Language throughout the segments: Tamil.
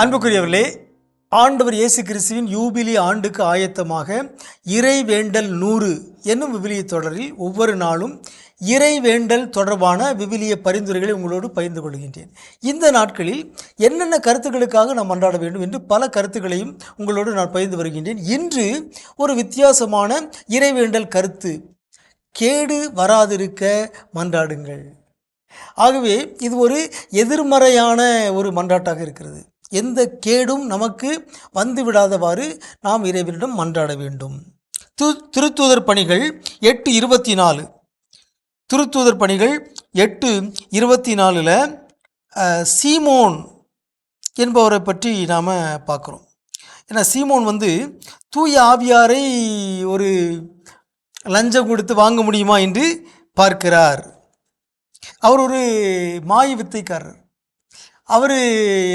அன்புக்குரியவர்களே ஆண்டவர் இயேசு கிறிஸ்துவின் யூபிலி ஆண்டுக்கு ஆயத்தமாக இறைவேண்டல் நூறு என்னும் விவிலிய தொடரில் ஒவ்வொரு நாளும் இறைவேண்டல் தொடர்பான விவிலிய பரிந்துரைகளை உங்களோடு பகிர்ந்து கொள்கின்றேன். இந்த நாட்களில் என்னென்ன கருத்துக்களுக்காக நாம் அன்றாட வேண்டும் என்று பல கருத்துக்களையும் உங்களோடு நான் பகிர்ந்து வருகின்றேன். இன்று ஒரு வித்தியாசமான இறைவேண்டல் கருத்து கேடு வராதிருக்க மன்றாடுங்கள். ஆகவே இது ஒரு எதிர்மறையான ஒரு மன்றாட்டாக இருக்கிறது. எந்த கேடும் நமக்கு வந்து விடாதவாறு நாம் இறைவனிடம் மன்றாட வேண்டும். து திருத்தூதர் பணிகள் எட்டு இருபத்தி நாலு திருத்தூதர் பணிகள் எட்டு இருபத்தி நாலில் சீமோன் என்பவரை பற்றி நாம் பார்க்குறோம். ஏன்னா சீமோன் வந்து தூய ஆவியாரை ஒரு லஞ்சம் கொடுத்து வாங்க முடியுமா என்று பார்க்கிறார். அவர் ஒரு மாய வித்தைக்காரர். அவர்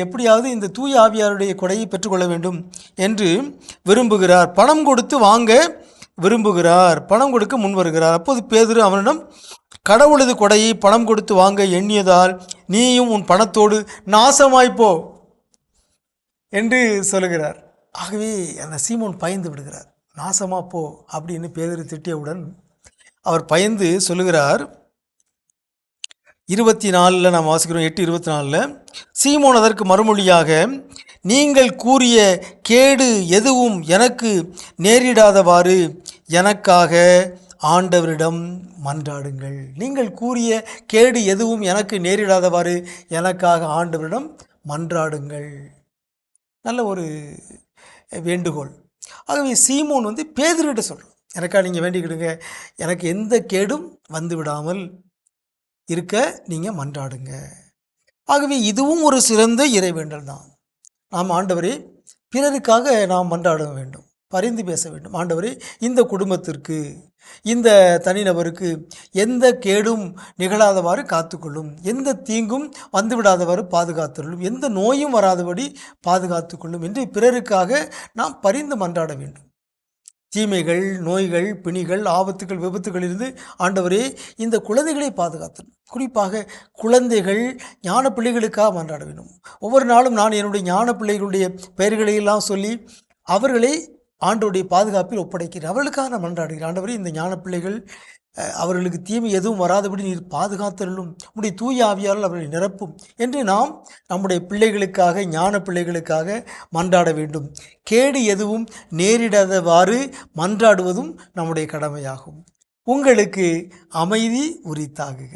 எப்படியாவது இந்த தூய ஆவியாருடைய கொடையை பெற்றுக்கொள்ள வேண்டும் என்று விரும்புகிறார். பணம் கொடுத்து வாங்க விரும்புகிறார். பணம் கொடுக்க முன் வருகிறார். அப்போது பேதுரு அவனிடம் கடவுளது கொடையை பணம் கொடுத்து வாங்க எண்ணியதால் நீயும் உன் பணத்தோடு நாசமாய்ப்போ என்று சொல்லுகிறார். ஆகவே அந்த சீமோன் பயந்து விடுகிறார். நாசமாக போ அப்படின்னு பேதுரு திட்டியவுடன் அவர் பயந்து சொல்லுகிறார் இருபத்தி நாலில் நாம் வாசிக்கிறோம் எட்டு இருபத்தி நாலில் சீமோன் அதற்கு மறுமொழியாக நீங்கள் கூறிய கேடு எதுவும் எனக்கு நேரிடாதவாறு எனக்காக ஆண்டவரிடம் மன்றாடுங்கள். நீங்கள் கூறிய கேடு எதுவும் எனக்கு நேரிடாதவாறு எனக்காக ஆண்டவரிடம் மன்றாடுங்கள். நல்ல ஒரு வேண்டுகோள். ஆகவே சீமோன் வந்து பேதர்கிட்ட சொல்கிறோம் எனக்கா நீங்கள் வேண்டிக்கிடுங்க எனக்கு எந்த கேடும் வந்து விடாமல் இருக்க நீங்கள் மன்றாடுங்க. ஆகவே இதுவும் ஒரு சிறந்த இறைவேண்டல் தான். நாம் ஆண்டவரே பிறருக்காக நாம் மன்றாட வேண்டும். பரிந்து பேச வேண்டும். ஆண்டவரே இந்த குடும்பத்திற்கு இந்த தனிநபருக்கு எந்த கேடும் நிகழாதவாறு காத்துக்கொள்ளும். எந்த தீங்கும் வந்துவிடாதவாறு பாதுகாத்துள்ளும். எந்த நோயும் வராதபடி பாதுகாத்துக்கொள்ளும். என்று பிறருக்காக நாம் பரிந்து மன்றாட வேண்டும். தீமைகள் நோய்கள் பிணிகள் ஆபத்துகள் விபத்துகளிலிருந்து ஆண்டவரே இந்த குழந்தைகளை பாதுகாத்தணும் குறிப்பாக குழந்தைகள் ஞான பிள்ளைகளுக்காக மன்றாட வேண்டும் ஒவ்வொரு நாளும் நான் என்னுடைய ஞான பிள்ளைகளுடைய பெயர்களை எல்லாம் சொல்லி அவர்களை ஆண்டோடைய பாதுகாப்பில் ஒப்படைக்கிறேன் அவர்களுக்காக நான் மன்றாடுகிறேன். ஆண்டவரே இந்த ஞான பிள்ளைகள் அவர்களுக்கு தீமை எதுவும் வராதபடி நீர் பாதுகாத்தருளும். உடைய தூய ஆவியால் அவர்களை நிரப்பும். என்று நாம் நம்முடைய பிள்ளைகளுக்காக ஞான பிள்ளைகளுக்காக மன்றாட வேண்டும். கேடு எதுவும் நேரிடாதவாறு மன்றாடுவதும் நம்முடைய கடமையாகும். உங்களுக்கு அமைதி உரித்தாகுக.